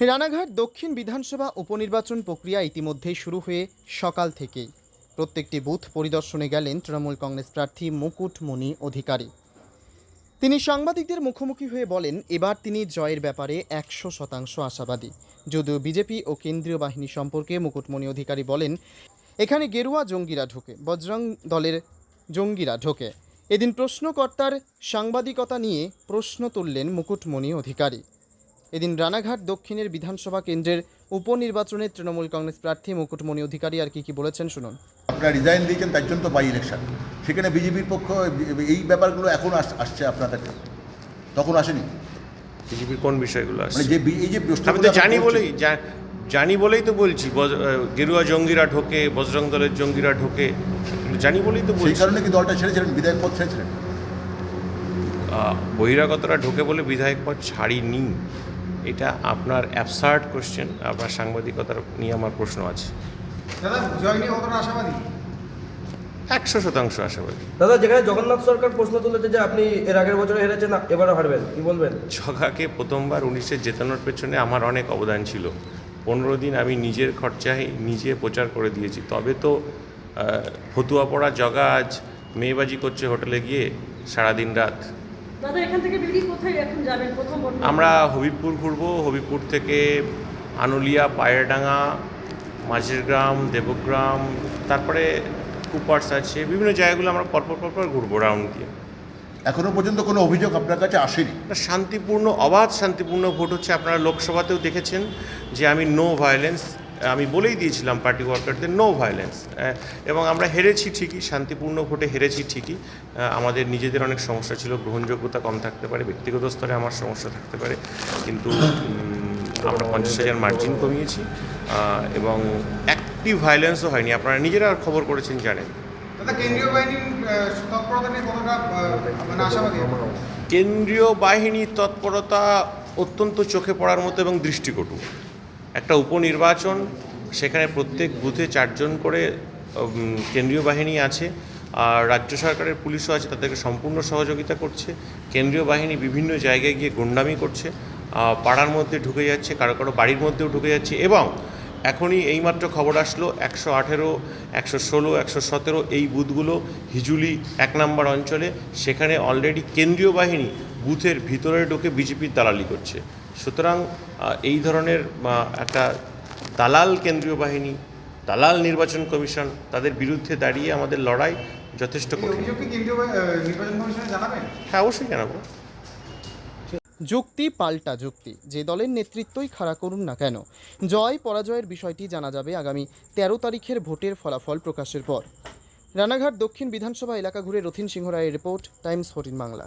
রানাঘাট দক্ষিণ বিধানসভা উপনির্বাচন প্রক্রিয়া ইতিমধ্যেই শুরু হয়ে সকাল থেকেই। প্রত্যেকটি বুথ পরিদর্শনে গেলেন তৃণমূল কংগ্রেস প্রার্থী মুকুটমণি অধিকারী। তিনি সাংবাদিকদের মুখোমুখি হয়ে বলেন, এবার তিনি জয়ের ব্যাপারে একশো শতাংশ আশাবাদী। যদিও বিজেপি ও কেন্দ্রীয় বাহিনী সম্পর্কে মুকুটমণি অধিকারী বলেন, এখানে গেরুয়া জঙ্গিরা ঢোকে, বজরং দলের জঙ্গিরা ঢোকে। এদিন প্রশ্নকর্তার সাংবাদিকতা নিয়ে প্রশ্ন তুললেন মুকুটমণি অধিকারী। এদিন রানাঘাট দক্ষিণের বিধানসভা কেন্দ্রের উপনির্বাচনে তৃণমূল কংগ্রেস প্রার্থী মুকুটমণি অধিকারী আর কি কি বলেছেন শুনুন। আপনারা রিজাইন দিয়েছেন তার জন্য তো বাই ইলেকশন সেখানে বিজেপির পক্ষ এই ব্যাপারগুলো এখন আস- আসছে আপনার কাছে তখন আসেনি? বিজেপির কোন বিষয়গুলো মানে আসছে? যে এই যে আমি তো জানি বলেই জানি বলেই তো বলছি গেরুয়া জঙ্গিরা ঢোকে বজরং দলের জঙ্গিরা ঢোকে জানি বলেই তো সেই বলছি। কারণে কি দলটা ছেড়েছিলেন বিধায়ক পদ ছেড়েছিলেন? আহ, বহিরাগতরা ঢোকে বলে বিধায়ক পদ ছাড়িনি। এটা আপনার অ্যাবসার্ড কোশ্চেন আপনার সাংবাদিকতার নিয়ে আমার প্রশ্ন আছে। দাদা জয় নিয়ে কতটা আশাবাদী? একশো শতাংশ আশাবাদী। দাদা যেখানে জগন্নাথ সরকার প্রশ্ন তুলেছে যে আপনি এর আগের বছরে হেরেছেন না এবারও হারবেন কি বলবেন? ছগাকে প্রথমবার উনিশে জেতানোর পেছনে আমার অনেক অবদান ছিল। পনেরো দিন আমি নিজের খরচায় নিজে প্রচার করে দিয়েছি। তবে তো ফতুয়া পড়া জগা আজ মেয়েবাজি করছে হোটেলে গিয়ে সারাদিন রাত। দাদা এখান থেকে বেরিয়ে কোথায় এখন যাবেন? প্রথম আমরা হবিবপুর ঘুরবো। হবিবপুর থেকে আনুলিয়া পায়েরডাঙ্গা মাঝের গ্রাম দেবগ্রাম তারপরে কুপার্স আছে বিভিন্ন জায়গাগুলো আমরা পরপর পরপর ঘুরবো রাউন্ড দিয়ে। এখনও পর্যন্ত কোনো অভিযোগ আপনার কাছে আসেনি? শান্তিপূর্ণ অবাধ শান্তিপূর্ণ ভোট হচ্ছে আপনারা লোকসভাতেও দেখেছেন যে আমি নো ভায়োলেন্স আমি বলেই দিয়েছিলাম পার্টি ওয়ার্কারদের নো ভায়োলেন্স এবং আমরা হেরেছি ঠিকই শান্তিপূর্ণ ভোটে হেরেছি ঠিকই। আমাদের নিজেদের অনেক সমস্যা ছিল গ্রহণযোগ্যতা কম থাকতে পারে ব্যক্তিগত স্তরে আমার সমস্যা থাকতে পারে কিন্তু আমরা পঞ্চাশ হাজার মার্জিন কমিয়েছি। এবং অ্যাক্টিভ ভায়োলেন্সও হয়নি। আপনারা নিজেরা খবর করেছেন জানেন। মানে কেন্দ্রীয় বাহিনীর তৎপরতা অত্যন্ত চোখে পড়ার মতো এবং দৃষ্টিকটু। একটা উপনির্বাচন, সেখানে প্রত্যেক বুথে চারজন করে কেন্দ্রীয় বাহিনী আছে, আর রাজ্য সরকারের পুলিশও আছে, তাদেরকে সম্পূর্ণ সহযোগিতা করছে। কেন্দ্রীয় বাহিনী বিভিন্ন জায়গায় গিয়ে গুন্ডামি করছে পাড়ার মধ্যে ঢুকে যাচ্ছে, কারও কারও বাড়ির মধ্যেও ঢুকে যাচ্ছে, এবং এখনই এইমাত্র খবর আসলো, একশো আঠেরো, একশো ষোলো, একশো সতেরো এই বুথগুলো হিজুলি এক নম্বর অঞ্চলে, সেখানে অলরেডি কেন্দ্রীয় বাহিনী বুথের ভিতরে ঢুকে বিজেপির দালালি করছে। সুতরাং এই ধরনের একটা দালাল কেন্দ্রীয় বাহিনী দালাল নির্বাচন কমিশন তাদের বিরুদ্ধে দাঁড়িয়ে আমাদের লড়াই যথেষ্ট কঠিন। হ্যাঁ অবশ্যই জানাব। যুক্তি পাল্টা যুক্তি যে দলের নেতৃত্বই খাড়া করুন না কেন। জয় পরাজয়ের বিষয়টি জানা যাবে আগামী তেরো তারিখের ভোটের ফলাফল প্রকাশের পর। রানাঘাট দক্ষিণ বিধানসভা এলাকা ঘুরে রথিন সিংহ রায়ের রিপোর্ট টাইমস ফোর্টিন বাংলা।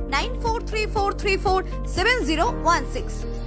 9434347016.